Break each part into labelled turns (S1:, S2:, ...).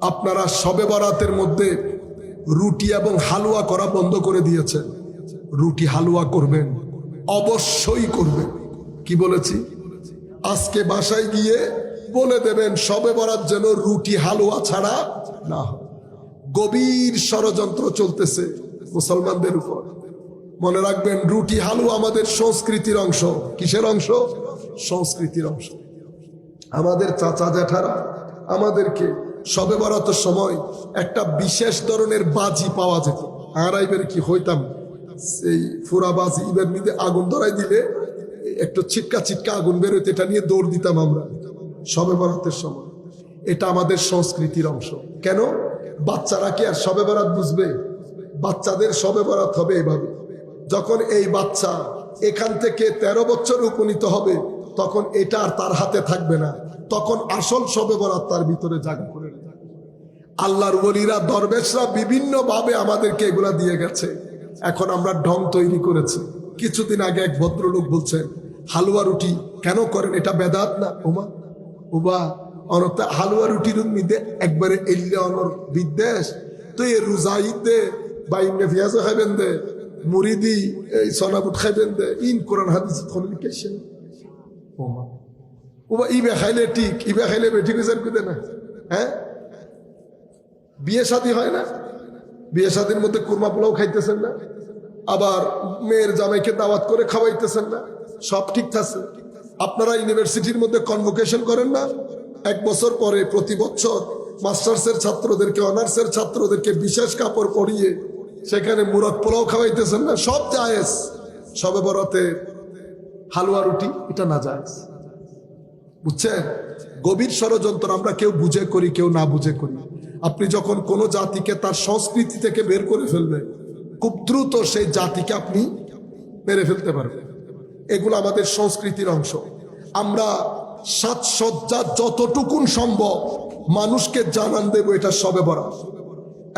S1: আপনারা সবে বরাতের মধ্যে রুটি এবং হালুয়া করা বন্ধ করে দিয়েছেন। রুটি হালুয়া করবেন, অবশ্যই করবেন। কি বলেছি? আজকে বাসায় গিয়ে বলে দেবেন, সবে বরাত যেন রুটি হালুয়া ছাড়া না গভীর ষড়যন্ত্র চলতেছে মুসলমানদের উপর। মনে রাখবেন, রুটি হালুয়া আমাদের সংস্কৃতির অংশ। কিসের অংশ? সংস্কৃতির অংশ। আমাদের চাচা জ্যাঠারা আমাদেরকে সবে বরাতের সময় একটা বিশেষ ধরনের বাজি পাওয়া যেত। আর আইবের কি হইতাম? সেই ফুরা বাজি ইবের নিতে আগুন ধরাই দিলে একটু ছিটকা ছিটকা আগুন বেরোতে এটা নিয়ে দৌড় দিতাম আমরা সবে বরাতের সময়। এটা আমাদের সংস্কৃতির অংশ। কেন? বাচ্চারা কি আর সবে বরাত বুঝবে? বাচ্চাদের সবে বরাত হবে এভাবে। যখন এই বাচ্চা এখান থেকে ১৩ বছর উপনীত হবে, তখন এটা আর তার হাতে থাকবে না। তখন আসল সবে বরাত তার ভিতরে জাগা করে। আল্লাহর বলিরা দরবেশরা বিভিন্ন ভাবে আমাদেরকে এগুলা দিয়ে গেছে। এখন আমরা ঢং তৈরি করেছি। কিছুদিন আগে এক ভদ্রলোক বলছেন, হালুয়া রুটি কেন করেন? এটা বেদাত না ওমা ওবা অনতা হালুয়া রুটির উম্মিদে একবারে এল্লে অনর বিদ্বেষ। তো এই রোজা ঈদে বা ইমনে ফিয়াজও খাইবেন দে, মুরিদি, এই সনাবুট খাইবেন দে, ইন কোরআন হাদিস কমিউনিকেশন ওমা ওবা ইবে খাইলে ঠিক, ইবে খাইলে বেঠিক বিচার না? হ্যাঁ? বিয়ে শাদী হয় না? বিয়ে শাদীর মধ্যে কুরমা পোলাও খাইতেছেন না? আবার মেয়ের জামাইকে দাওয়াত করে খাওয়াইতেছেন না? সব ঠিক আছে। আপনারা ইউনিভার্সিটির মধ্যে কনভোকেশন করেন না? এক বছর পরে প্রতি বছর মাস্টার্সের ছাত্রদেরকে, অনার্সের ছাত্রদেরকে বিশেষ কাপড় পরিয়ে সেখানে মুরগ পোলাও খাওয়াইতেছেন না? সব জায়েজ। সবে বরাতে হালুয়া রুটি, এটা না জায়েজ। বুঝছেন? গভীর ষড়যন্ত্র আমরা কেউ বুঝে করি, কেউ না বুঝে করি। আপনি যখন কোনো জাতিকে তার সংস্কৃতি থেকে বের করে ফেলবেন, খুব দ্রুত সেই জাতিকে আপনি মেরে ফেলতে পারবেন। এগুলো আমাদের সংস্কৃতির অংশ। আমরা সাজসজ্জা যতটুকুন সম্ভব মানুষকে জানান দেব এটা সবে বরাত।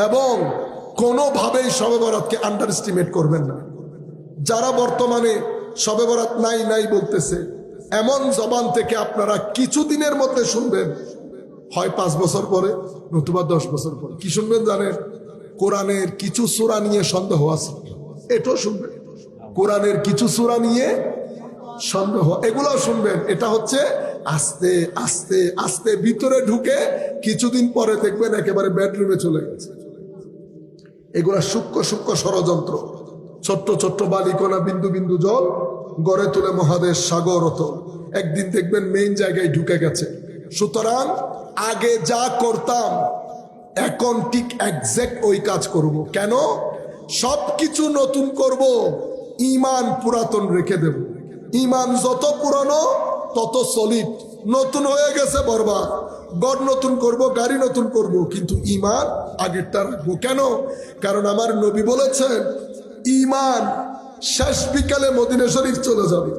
S1: এবং কোনোভাবেই সবে বরাতকে আন্ডার এস্টিমেট করবেন না। যারা বর্তমানে সবে বরাত নাই নাই বলতেছে, এমন জবান থেকে আপনারা কিছুদিনের মধ্যে শুনবেন হয় পাঁচ বছর পরে, নতুবা দশ বছর পরে। কি শুনবেন জানেন? কোরআনের কিছু সুরা নিয়ে সন্দেহ আছে। এটাও শুনবেন। কোরআনের কিছু সুরা নিয়ে সন্দেহ। এগুলো শুনবেন। এটা হচ্ছে আস্তে আস্তে আস্তে ভিতরে ঢুকে কিছুদিন পরে দেখবেন একেবারে বেডরুমে চলে গেছে। এগুলা সূক্ষ্ম সূক্ষ্ম ষড়যন্ত্র। ছোট্ট ছোট্ট বালিকণা, বিন্দু বিন্দু জল গড়ে তুলে মহাদেশ সাগর হতো একদিন দেখবেন মেইন জায়গায় ঢুকে গেছে। সুতরাং আগে যা করতাম, এখন ঠিক একজ্যাক্ট ওই কাজ করব। কেন? সব কিছু নতুন করব ইমান পুরাতন রেখে দেব। ইমান যত পুরানো, তত সলিড নতুন হয়ে গেছে বরবাদ। গড় নতুন করব, গাড়ি নতুন করব, কিন্তু ইমান আগেরটা রাখব। কেন? কারণ আমার নবী বলেছেন ইমান শেষ বিকালে মদিনা শরীফ চলে যাবে।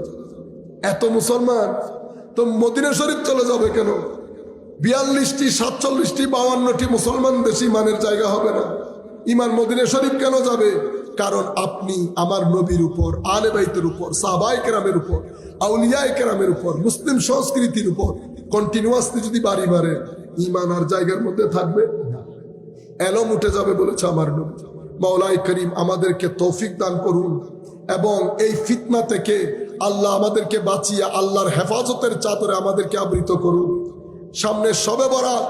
S1: এত মুসলমান, তো মদিনা শরীফ চলে যাবে কেন? বিয়াল্লিশটি, সাতচল্লিশটি, বাউান্নটি মুসলমান দেশি ইমানের জায়গা হবে না। ইমান মদিনা শরীফ কেন যাবে? কারণ আপনি আমার নবীর উপর আলে বাইতের উপর সাহবাই কেরামের উপর, আউলিয়ায় কেরামের উপর, মুসলিম সংস্কৃতির উপর কন্টিনিউয়াসলি যদি বাড়ি মারেন ইমান আর জায়গার মধ্যে থাকবে? এলম উঠে যাবে বলেছে আমার নবী। মাওলাই করিম, আমাদেরকে তৌফিক দান করুন এবং এই ফিতনা থেকে আল্লাহ আমাদেরকে বাঁচিয়ে আল্লাহর হেফাজতের চাদরে আমাদেরকে আবৃত করুন। সামনে সবে বরাত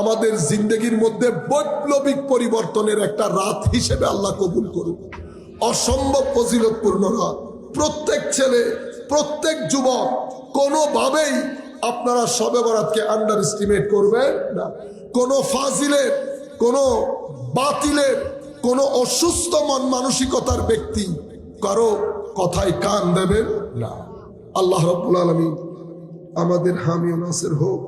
S1: আমাদের জিন্দগির মধ্যে বৈপ্লবিক পরিবর্তনের একটা রাত হিসেবে আল্লাহ কবুল করুন অসম্ভব ফজিলতপূর্ণ রাত। প্রত্যেক ছেলে, প্রত্যেক যুবক কোনোভাবেই আপনারা সবে বরাতকে আন্ডার এস্টিমেট করবেন না। কোনো ফাজিলের কোনো বাতিলের কোনো অসুস্থ মন মানসিকতার ব্যক্তি কারও কথায় কান দেবেন না। আল্লাহ রব্বুল আলমী আমাদের হামি ও নাসের হোক